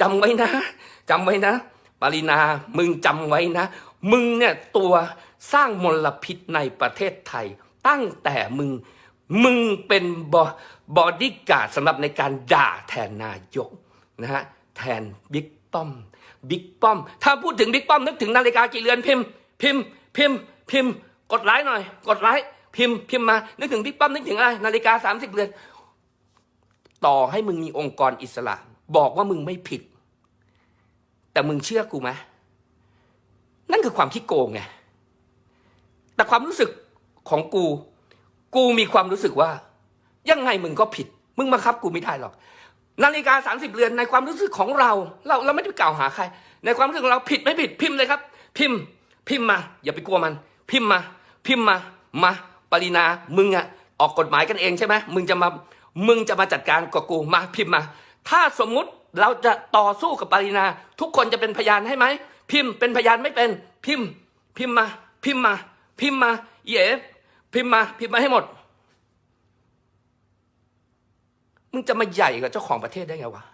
จำไว้นะจำไว้นะ ปรินามึงจำไว้นะ มึงเนี่ยตัวสร้างมลพิษในประเทศไทย ตั้งแต่มึง มึงเป็นบอบอดี้การ์ดสำหรับในการด่าแทนนายกนะฮะแทนบิ๊กป้อมบิ๊กป้อม ถ้าพูดถึงบิ๊กป้อมนึกถึงนาฬิกากี่เรือนพิมพ์ พิมพ์ พิมพ์ พิมพ์ กดไลค์หน่อย กดไลค์พิมพ์พิมพ์มา นึกถึงบิ๊กป้อมนึกถึงอะไร นาฬิกาสามสิบเรือน ต่อให้มึงมีองค์กรอิสระ บอกว่ามึงไม่ผิด แต่มึงเชื่อกูไหมนั่นคือความที่โกงไงแต่ความรู้สึกของกู กูมีความรู้สึกว่า ยังไงมึงก็ผิด มึงบังคับกูไม่ได้หรอกนาฬิกาสามสิบเรือนในความรู้สึกของเรา เราเราไม่ได้กล่าวหาใคร ในความรู้สึกของเราผิดไม่ผิดพิมพ์เลยครับ พิมพ์ พิมพ์มา อย่าไปกลัวมัน พิมพ์มา พิมพ์มามาปรินามึงอะออกกฎหมายกันเองใช่ไหมมึงจะมามึงจะมาจัดการกับกูมาพิมพ์มา ถ้าสมมุติเราจะต่อสู้กับปรินา ทุกคนจะเป็นพยานให้ไหม พิมพ์เป็นพยานไม่เป็น พิมพ์ พิมพ์มา พิมพ์มา พิมพ์มา เย่พิมพ์มา พิมพ์มาให้หมด มึงจะมาใหญ่กับเจ้าของประเทศได้ไงวะ